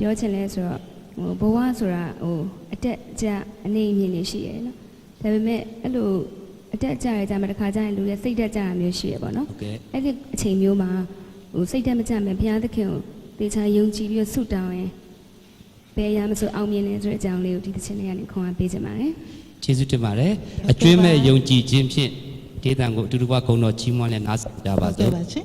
ပြောချင်လဲဆိုတော့ဟိုဘဝဆိုတာဟိုအတက်အကျအနေအမြင့်နေရှိရယ်နော်ဒါပေမဲ့အဲ့လိုအတက်အကျရကြမှာတစ်ခါကျရင်လူရဲ့စိတ်တက်ကြတာမျိုးရှိရယ်ပေါ့နော်ဟုတ်ကဲ့အဲ့ဒီအချိန်မျိုးမှာဟိုစိတ်တက်မကြမဲ့ဘုရားသခင်ကိုတေချာယုံကြည်ပြီးတော့ဆုတောင်းရင်ဘယ်အရာမဆိုအောင်မြင်တယ်ဆိုတဲ့အကြောင်းလေးကိုဒီတစ်ချက်လေးကနေခွန်အားပေးချင်ပါတယ်ကျေးဇူးတင်ပါတယ်အကျွင်းမဲ့ယုံကြည်ခြင်းဖြင့်ဒေသံကိုအတူတူကဂုဏ်တော်ကြီးမွမ်းနဲ့နားဆင်ကြပါဟုတ်စို့ကဲ့ပါရှင်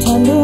团的